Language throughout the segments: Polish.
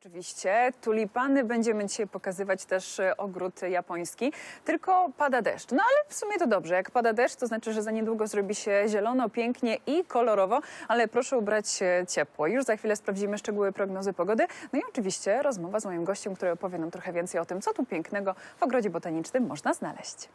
Oczywiście, tulipany będziemy dzisiaj pokazywać też e, ogród japoński, tylko pada deszcz. No ale w sumie to dobrze, jak pada deszcz, to znaczy, że za niedługo zrobi się zielono, pięknie i kolorowo, ale proszę ubrać ciepło. Już za chwilę sprawdzimy szczegóły prognozy pogody. No i oczywiście rozmowa z moim gościem, który opowie nam trochę więcej o tym, co tu pięknego w ogrodzie botanicznym można znaleźć.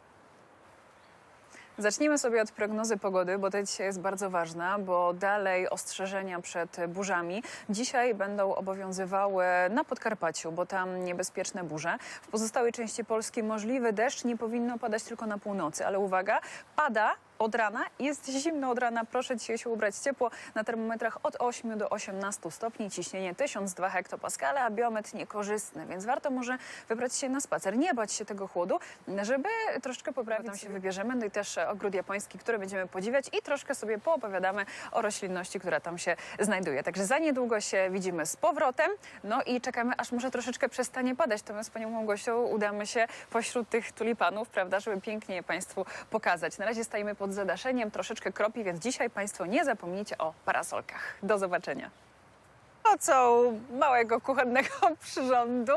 Zacznijmy sobie od prognozy pogody, bo ta dzisiaj jest bardzo ważna, bo dalej ostrzeżenia przed burzami dzisiaj będą obowiązywały na Podkarpaciu, bo tam niebezpieczne burze. W pozostałej części Polski możliwy deszcz, nie powinno padać tylko na północy, ale uwaga, pada od rana, jest zimno od rana, proszę dzisiaj się ubrać ciepło. Na termometrach od 8 do 18 stopni, ciśnienie 1002 hektopaskale, a biometr niekorzystny, więc warto może wybrać się na spacer, nie bać się tego chłodu, żeby troszeczkę poprawić. Tam się wybierzemy, no i też ogród japoński, który będziemy podziwiać i troszkę sobie poopowiadamy o roślinności, która tam się znajduje. Także za niedługo się widzimy z powrotem, no i czekamy, aż może troszeczkę przestanie padać. To my z panią Małgosią udamy się pośród tych tulipanów, prawda, żeby pięknie je państwu pokazać. Na razie stajemy pod zadaszeniem, troszeczkę kropi, więc dzisiaj państwo nie zapomnijcie o parasolkach. Do zobaczenia. Pomocą małego kuchennego przyrządu.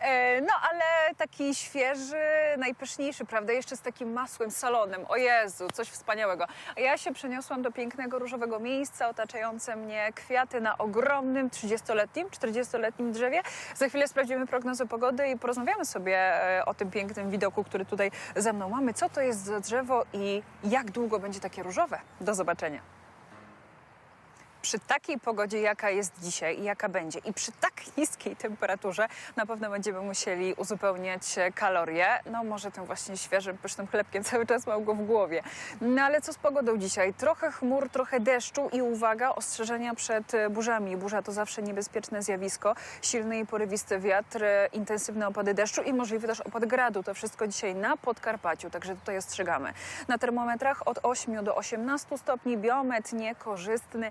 E, No ale taki świeży, najpyszniejszy, prawda? Jeszcze z takim masłem salonym. O Jezu, coś wspaniałego. A ja się przeniosłam do pięknego różowego miejsca, otaczające mnie kwiaty na ogromnym 30-letnim, 40-letnim drzewie. Za chwilę sprawdzimy prognozę pogody i porozmawiamy sobie e, o tym pięknym widoku, który tutaj ze mną mamy. Co to jest za drzewo i jak długo będzie takie różowe? Do zobaczenia przy takiej pogodzie, jaka jest dzisiaj i jaka będzie, i przy tak niskiej temperaturze, na pewno będziemy musieli uzupełniać kalorie. No może tym właśnie świeżym, pysznym chlebkiem cały czas mam go w głowie. No ale co z pogodą dzisiaj? Trochę chmur, trochę deszczu i uwaga, ostrzeżenia przed burzami. Burza to zawsze niebezpieczne zjawisko. Silny i porywisty wiatr, intensywne opady deszczu i możliwy też opad gradu. To wszystko dzisiaj na Podkarpaciu, także tutaj ostrzegamy. Na termometrach od 8 do 18 stopni, biometr niekorzystny.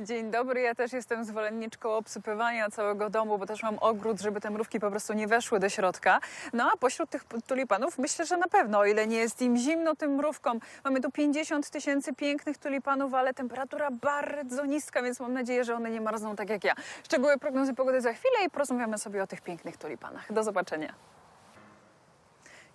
Dzień dobry, ja też jestem zwolenniczką obsypywania całego domu, bo też mam ogród, żeby te mrówki po prostu nie weszły do środka. No a pośród tych tulipanów myślę, że na pewno, o ile nie jest im zimno tym mrówkom. Mamy tu 50 tysięcy pięknych tulipanów, ale temperatura bardzo niska, więc mam nadzieję, że one nie marzną tak jak ja. Szczegóły prognozy pogody za chwilę i porozmawiamy sobie o tych pięknych tulipanach. Do zobaczenia.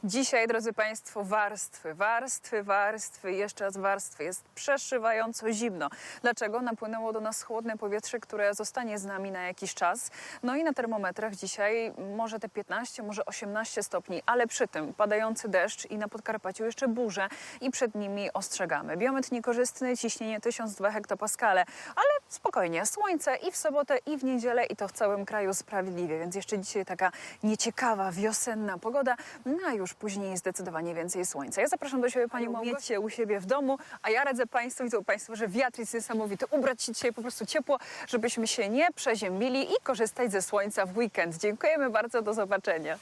Dzisiaj, drodzy Państwo, warstwy, warstwy, warstwy, jeszcze raz warstwy. Jest przeszywająco zimno. Dlaczego? Napłynęło do nas chłodne powietrze, które zostanie z nami na jakiś czas. No i na termometrach dzisiaj może te 15, może 18 stopni, ale przy tym padający deszcz i na Podkarpaciu jeszcze burze i przed nimi ostrzegamy. Biometr niekorzystny, ciśnienie 1002 hektopaskale, ale spokojnie, słońce i w sobotę, i w niedzielę i to w całym kraju sprawiedliwie, więc jeszcze dzisiaj taka nieciekawa, wiosenna pogoda, no a już później zdecydowanie więcej słońca. Ja zapraszam do siebie Pani Miecie u siebie w domu, a ja radzę Państwu, widzą Państwo, że wiatr jest niesamowity, ubrać się dzisiaj po prostu ciepło, żebyśmy się nie przeziębili i korzystać ze słońca w weekend. Dziękujemy bardzo, do zobaczenia.